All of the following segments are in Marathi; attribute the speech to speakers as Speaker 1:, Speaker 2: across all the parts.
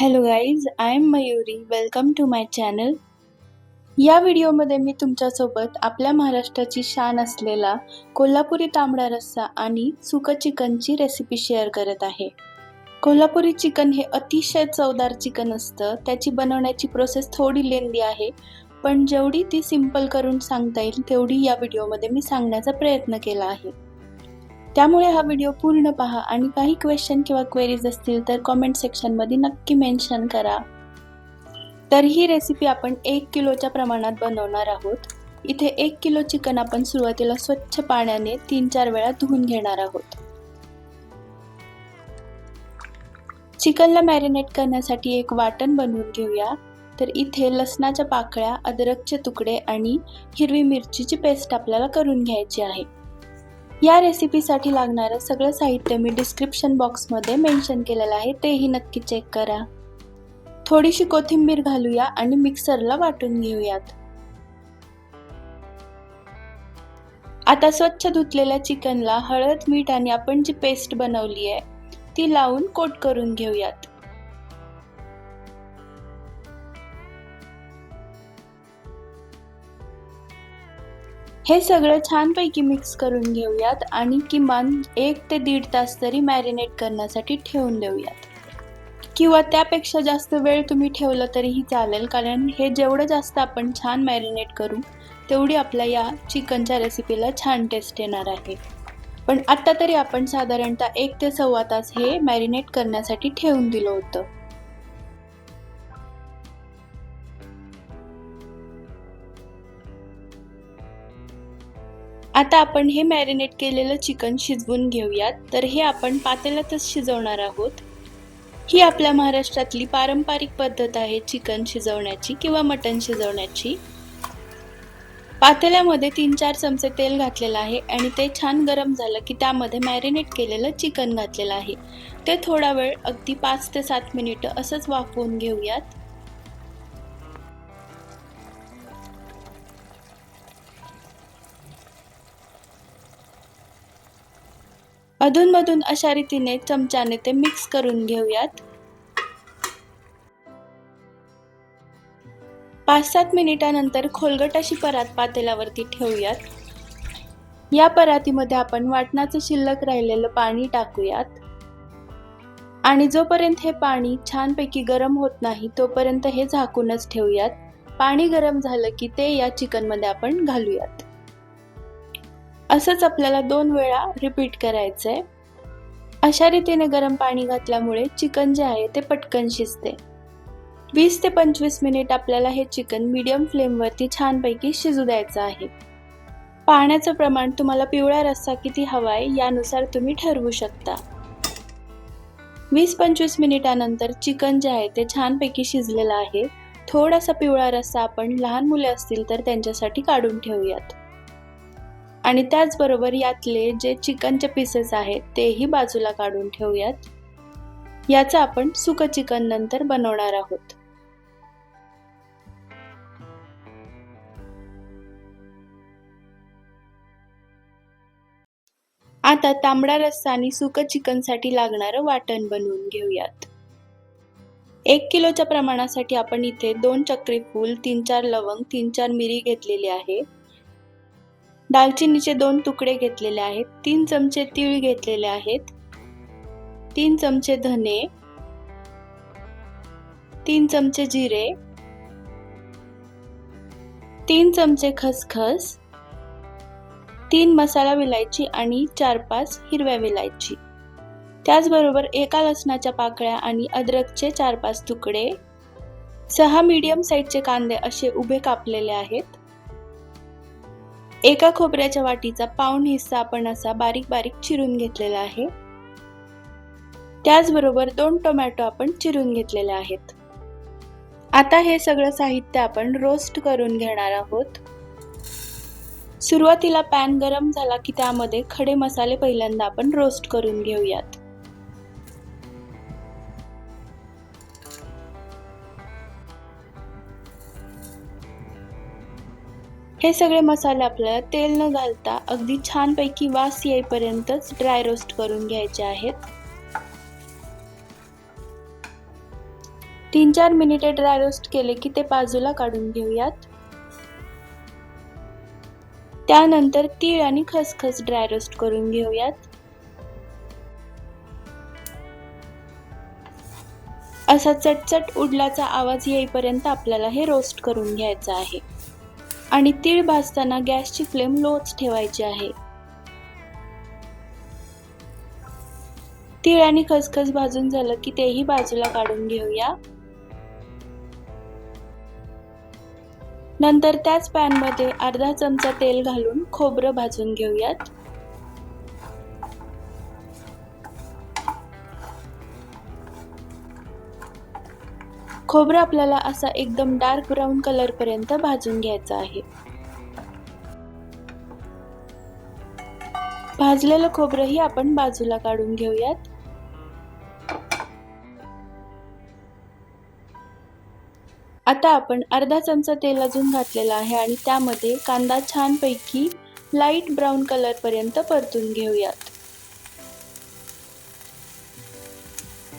Speaker 1: Hello guys I am Mayuri welcome to my channel या व्हिडिओमध्ये मी तुमच्यासोबत आपल्या महाराष्ट्राची शान असलेला कोल्हापुरी तांबडा रस्सा आणि सुकं चिकनची रेसिपी शेअर करत आहे. कोल्हापुरी चिकन हे अतिशय चवदार चिकन असतं. त्याची बनवण्याची प्रोसेस थोडी लेंदी आहे. पण जेवढी ती सिंपल करून सांगता येईल तेवढी या व्हिडिओमध्ये मी सांगण्याचा प्रयत्न केला आहे. त्यामुळे हा व्हिडिओ पूर्ण पहा आणि काही क्वेश्चन किंवा क्वेरीज असतील तर कॉमेंट सेक्शनमध्ये नक्की मेन्शन करा. तर ही रेसिपी आपण एक किलोच्या प्रमाणात बनवणार आहोत. इथे एक किलो चिकन आपण सुरुवातीला स्वच्छ पाण्याने तीन चार वेळा धुवून घेणार आहोत. चिकनला मॅरिनेट करण्यासाठी एक वाटण बनवून घेऊया. तर इथे लसणाच्या पाकळ्या अद्रकचे तुकडे आणि हिरवी मिरचीची पेस्ट आपल्याला करून घ्यायची आहे. या रेसिपीसाठी लागणारं सगळं साहित्य मी डिस्क्रिप्शन बॉक्समध्ये मेन्शन केलेलं आहे तेही नक्की चेक करा. थोडीशी कोथिंबीर घालूया आणि मिक्सरला वाटून घेऊयात. आता स्वच्छ धुतलेल्या चिकनला हळद मीठ आणि आपण जी पेस्ट बनवली आहे ती लावून कोट करून घेऊयात. हे सगळं छानपैकी मिक्स करून घेऊयात आणि किमान एक ते दीड तास तरी मॅरिनेट करण्यासाठी ठेवून देऊयात. किंवा त्यापेक्षा जास्त वेळ तुम्ही ठेवलं तरीही चालेल कारण हे जेवढं जास्त आपण छान मॅरिनेट करू तेवढी आपल्या या चिकनच्या रेसिपीला छान टेस्ट येणार आहे. पण आत्ता तरी आपण साधारणतः एक ते सव्वा तास हे मॅरिनेट करण्यासाठी ठेवून दिलं होतं. आता आपण हे मॅरिनेट केलेलं चिकन शिजवून घेऊयात. तर हे आपण पातेल्यातच शिजवणार आहोत. ही आपल्या महाराष्ट्रातली पारंपरिक पद्धत आहे चिकन शिजवण्याची किंवा मटण शिजवण्याची. पातेल्यामध्ये तीन चार चमचे तेल घातलेलं आहे आणि ते छान गरम झालं की त्यामध्ये मॅरिनेट केलेलं चिकन घातलेलं आहे. ते थोडा वेळ अगदी पाच ते सात मिनिटं असंच वाफवून घेऊयात. अधूनमधून अशा रीतीने चमच्याने ते मिक्स करून घेऊयात. पाच सात मिनिटानंतर खोलगट अशी परात पातेल्यावरती ठेवूयात. या परातीमध्ये आपण वाटणाचं शिल्लक राहिलेलं पाणी टाकूयात. आणि जोपर्यंत हे पाणी छानपैकी गरम होत नाही तोपर्यंत हे झाकूनच ठेवूयात. पाणी गरम झालं की ते या चिकनमध्ये आपण घालूयात. असंच आपल्याला दोन वेळा रिपीट करायचं आहे अशा रीतीने गरम पाणी घातल्यामुळे चिकन जे आहे ते पटकन शिजते. वीस ते पंचवीस मिनिट आपल्याला हे चिकन मीडियम फ्लेमवरती छानपैकी शिजू द्यायचं आहे. पाण्याचं प्रमाण तुम्हाला पिवळा रस्सा किती हवा आहे यानुसार तुम्ही ठरवू शकता. वीस पंचवीस मिनिटानंतर चिकन जे आहे ते छानपैकी शिजलेलं आहे. थोडासा पिवळा रस्सा आपण लहान मुले असतील तर त्यांच्यासाठी काढून ठेवूयात. आणि त्याचबरोबर यातले जे चिकनचे पीसेस आहेत तेही बाजूला काढून ठेवूयात. याचं आपण सुकं चिकन नंतर बनवणार आहोत. आता तांबडा रस्सा आणि सुकं चिकनसाठी लागणारं वाटण बनवून घेऊयात. एक किलोच्या प्रमाणासाठी आपण इथे दोन चक्री फूल तीन चार लवंग तीन चार मिरी घेतलेली आहे. दालचिनीचे दोन तुकडे घेतलेले आहेत तीन चमचे तीळ घेतलेले आहेत तीन चमचे धने तीन चमचे जिरे तीन चमचे खसखस तीन मसाला विलायची आणि चार पाच हिरव्या विलायची. त्याचबरोबर एका लसणाच्या पाकळ्या आणि अद्रकचे चार पाच तुकडे सहा मीडियम साईजचे कांदे असे उभे कापलेले आहेत. एका खोबऱ्याच्या वाटीचा पाऊण हिस्सा आपण असा बारीक बारीक चिरून घेतलेला आहे. त्याचबरोबर दोन टोमॅटो आपण चिरून घेतलेले आहेत. आता हे सगळं साहित्य आपण रोस्ट करून घेणार आहोत. सुरुवातीला पॅन गरम झाला की त्यामध्ये खडे मसाले पहिल्यांदा आपण रोस्ट करून घेऊयात. हे सगळे मसाले आपल्याला तेल न घालता अगदी छानपैकी वास येईपर्यंतच ड्राय रोस्ट करून घ्यायचे आहेत. तीन चार मिनिटे ड्राय रोस्ट केले की ते बाजूला काढून घेऊयात. त्यानंतर तीळ आणि खसखस ड्राय रोस्ट करून घेऊयात. असा चटचट उडल्याचा आवाज येईपर्यंत आपल्याला हे रोस्ट करून घ्यायचं आहे. आणि तीळ भाजताना गॅसची फ्लेम लोच ठेवायची आहे. तीळ आणि खसखस भाजून झालं की तेही बाजूला काढून घेऊया. नंतर त्याच पॅनमध्ये अर्धा चमचा तेल घालून खोबरं भाजून घेऊयात. खोबरं आपल्याला असा एकदम डार्क ब्राऊन कलरपर्यंत भाजून घ्यायचा आहे. भाजलेलं खोबरंही आपण बाजूला काढून घेऊयात. आता आपण अर्धा चमचा तेल अजून घातलेला आहे आणि त्यामध्ये कांदा छानपैकी लाइट ब्राऊन कलरपर्यंत परतून घेऊयात.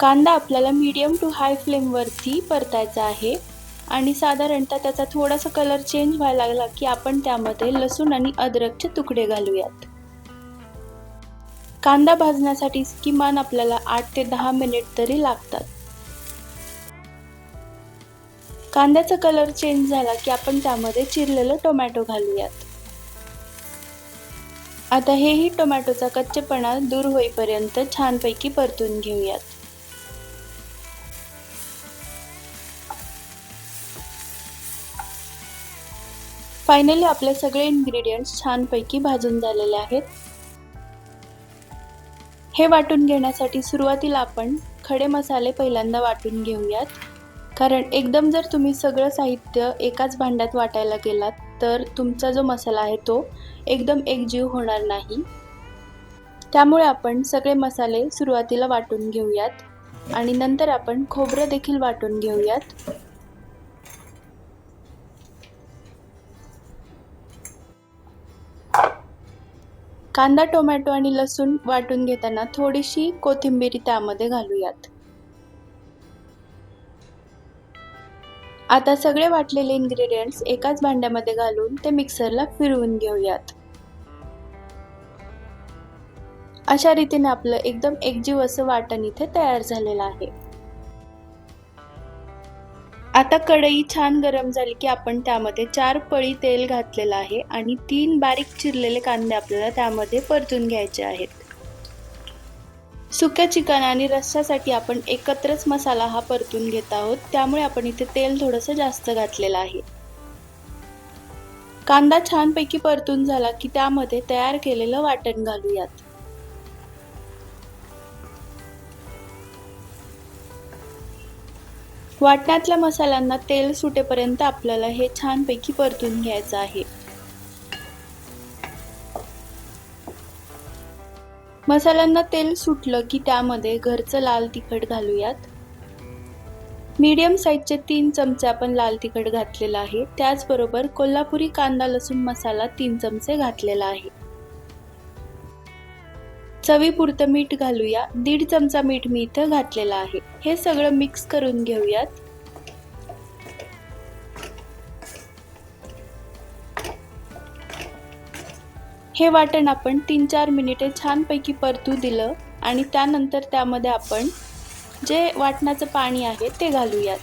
Speaker 1: कांदा आपल्याला मीडियम टू हाय फ्लेमवरती परतायचा आहे. आणि साधारणतः त्याचा थोडासा कलर चेंज व्हायला लागला की आपण त्यामध्ये लसूण आणि अद्रकचे तुकडे घालूयात. कांदा भाजण्यासाठी किमान आपल्याला आठ ते दहा मिनिट तरी लागतात. कांद्याचा कलर चेंज झाला की आपण त्यामध्ये चिरलेलं टोमॅटो घालूयात. आता हेही टोमॅटोचा कच्चेपणा दूर होईपर्यंत छानपैकी परतून घेऊयात. फायनली आपले सगळे इन्ग्रेडियंट्स छानपैकी भाजून झालेले आहेत. हे वाटून घेण्यासाठी सुरुवातीला आपण खडे मसाले पहिल्यांदा वाटून घेऊयात. कारण एकदम जर तुम्ही सगळं साहित्य एकाच भांड्यात वाटायला गेलात तर तुमचा जो मसाला आहे तो एकदम एकजीव होणार नाही. त्यामुळे आपण सगळे मसाले सुरुवातीला वाटून घेऊयात आणि नंतर आपण खोबरं देखील वाटून घेऊयात. कांदा टोमॅटो आणि लसूण वाटून घेताना थोडीशी कोथिंबीर त्यामध्ये घालूयात. आता सगळे वाटलेले इन्ग्रेडियंट्स एकाच भांड्यामध्ये घालून ते मिक्सरला फिरवून घेऊयात. अशा रीतीने आपलं एकदम एकजीव असं वाटण इथे तयार झालेलं आहे. आता कढई छान गरम झाली की आपण त्यामध्ये चार पळी तेल घातलेलं आहे आणि तीन बारीक चिरलेले कांदे आपल्याला त्यामध्ये परतून घ्यायचे आहेत. सुक्या चिकन आणि रस्स्यासाठी आपण एकत्रच मसाला हा परतून घेत आहोत. त्यामुळे आपण इथे तेल थोडंसं जास्त घातलेलं आहे. कांदा छानपैकी परतून झाला की त्यामध्ये तयार केलेलं वाटण घालूयात. वाटणातल्या मसाल्यांना तेल सुटेपर्यंत आपल्याला हे छानपैकी परतून घ्यायचं आहे. मसाल्यांना तेल सुटलं की त्यामध्ये घरचं लाल तिखट घालूयात. मीडियम साईजचे तीन चमचे आपण लाल तिखट घातलेला आहे. त्याचबरोबर कोल्हापुरी कांदा लसूण मसाला तीन चमचे घातलेला आहे. चवीपुरतं मीठ घालूया. दीड चमचा मीठ मी इथं घातलेलं आहे. हे सगळं मिक्स करून घेऊयात. हे वाटण आपण तीन चार मिनिटे छानपैकी परतू दिलं आणि त्यानंतर त्यामध्ये आपण जे वाटणाचं पाणी आहे ते घालूयात.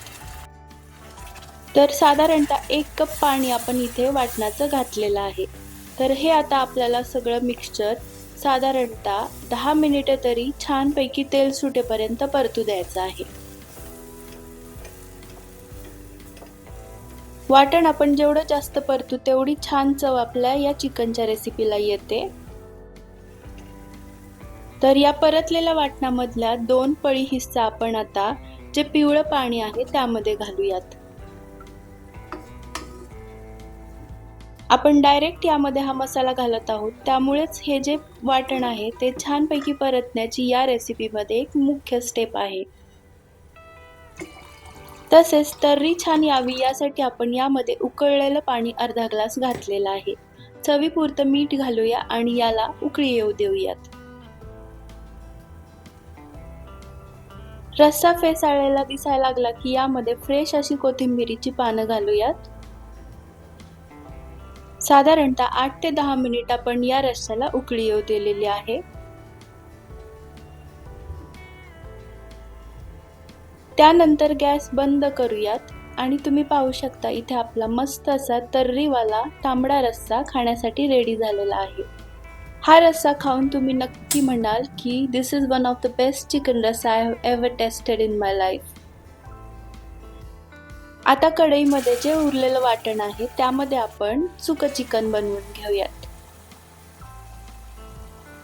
Speaker 1: तर साधारणतः एक कप पाणी आपण इथे वाटणाचं घातलेलं आहे. तर हे आता आपल्याला सगळं मिक्सचर साधारणतः दहा मिनिटं तरी छानपैकी तेल सुटेपर्यंत परतू द्यायचं आहे. वाटण आपण जेवढं जास्त परतू तेवढी छान चव आपल्या या चिकनच्या रेसिपीला येते. तर या परतलेल्या वाटणामधल्या दोन पळी हिस्सा आपण आता जे पिवळं पाणी आहे त्यामध्ये घालूयात. आपण डायरेक्ट यामध्ये हा मसाला घालत आहोत. त्यामुळेच हे जे वाटण आहे ते छानपैकी परतण्याची या रेसिपीमध्ये एक मुख्य स्टेप आहे. तसेच तर्री छान यावी यासाठी आपण यामध्ये उकळलेलं पाणी अर्धा ग्लास घातलेलं आहे. चवीपुरतं मीठ घालूया आणि याला उकळी येऊ देऊयात. रस्सा फेसाळलेला दिसायला लागला की यामध्ये फ्रेश अशी कोथिंबिरीची पानं घालूयात. साधारणतः आठ ते दहा मिनिट आपण या रस्साला उकळी येऊ दिलेली आहे. त्यानंतर गॅस बंद करूयात आणि तुम्ही पाहू शकता इथे आपला मस्त असा तर्रीवाला तांबडा रस्सा खाण्यासाठी रेडी झालेला आहे. हा रस्सा खाऊन तुम्ही नक्की म्हणाल की this is one of the best chicken rassa I have ever tasted in my life आता कढईमध्ये जे उरलेलं वाटण आहे त्यामध्ये आपण सुकं चिकन बनवून घेऊयात.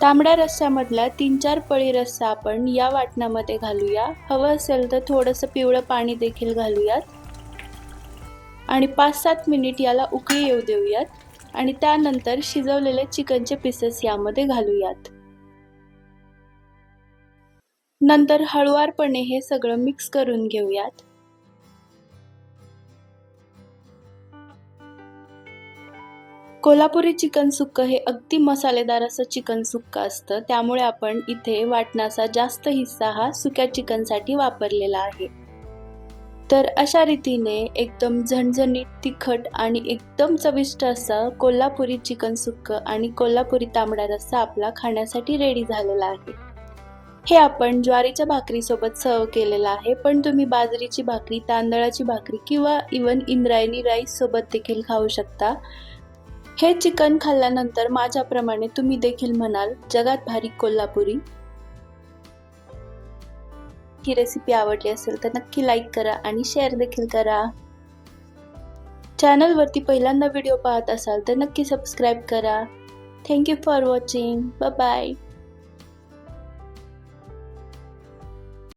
Speaker 1: तांबड्या रस्स्यामधला तीन चार पळी रस्सा आपण या वाटणामध्ये घालूया. हवं असेल तर थोडंसं पिवळं पाणी देखील घालूयात. आणि पाच सात मिनिट याला उकळी येऊ देऊयात. आणि त्यानंतर शिजवलेले चिकनचे पीसेस यामध्ये घालूयात. नंतर हळुवारपणे हे सगळं मिक्स करून घेऊयात. कोल्हापुरी चिकन सुक्क हे अगदी मसालेदार असं चिकन सुक्क असतं. त्यामुळे आपण इथे वाटणाचा जास्त हिस्सा हा सुक्या चिकनसाठी वापरलेला आहे. तर अशा रीतीने एकदम झणझणीत तिखट आणि एकदम चविष्ट असं कोल्हापुरी चिकन सुक्क आणि कोल्हापुरी तांबडा रस्सा आपला खाण्यासाठी रेडी झालेला आहे. हे आपण ज्वारीच्या भाकरीसोबत सर्व केलेलं आहे पण तुम्ही बाजरीची भाकरी तांदळाची भाकरी किंवा इवन इंद्रायणी राईस सोबत देखील खाऊ शकता. हे चिकन खाल्ल्यानंतर माझ्याप्रमाणे तुम्ही देखील म्हणाल जगात भारी कोल्हापुरी. ही रेसिपी आवडली असेल तर नक्की लाईक करा आणि शेअर देखील करा. चॅनलवरती पहिल्यांदा व्हिडिओ पाहत असाल तर नक्की सबस्क्राईब करा. Thank you for watching bye